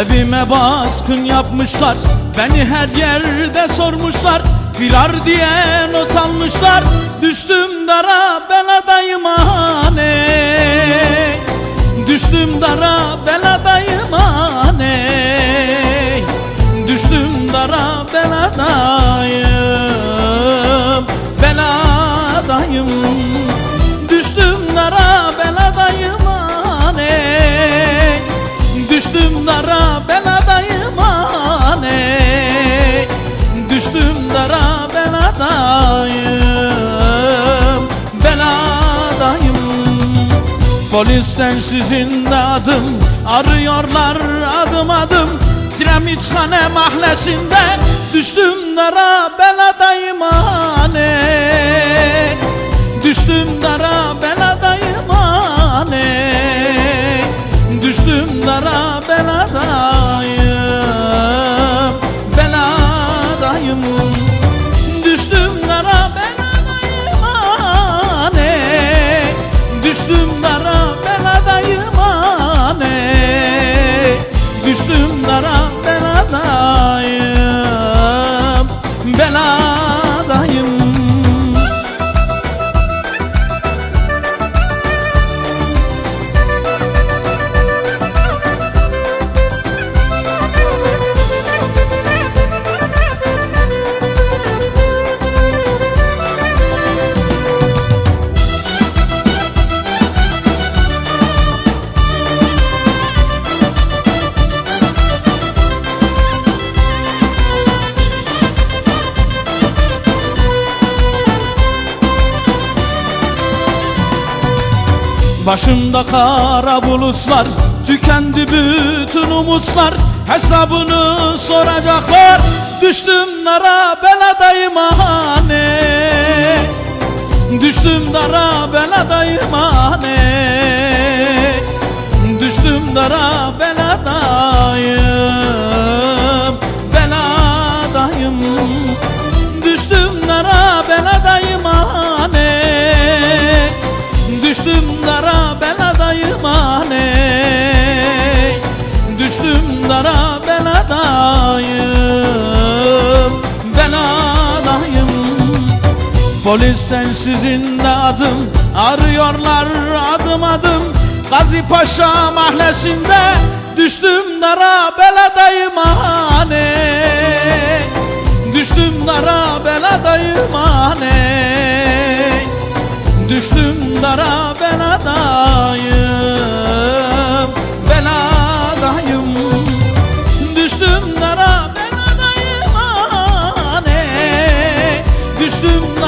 Evime baskın yapmışlar Beni her yerde sormuşlar. Firar diye not almışlar Düştüm dara beladayım aney Düştüm dara beladayım aney Düştüm dara beladayım Polisten sizin adım Arıyorlar adım adım. Diremitхane mahallesinde Düştüm dara beladayım aney Düştüm dara beladayım aney Düştüm dara beladayım Beladayım. Düştüm dara beladayım aney Düştüm dara Düştüm dara Başımda kara bulutlar Tükendi bütün umutlar. Hesabını soracaklar Düştüm dara beladayım hane Düştüm dara beladayım hane Düştüm dara beladayım Polisten sizin de adım Arıyorlar adım adım. Gazi Paşa mahallesinde Düştüm dara beladayım anne. Düştüm dara beladayım anne. Düştüm dara beladayım Beladayım. Düştüm dara beladayım anne. Düştüm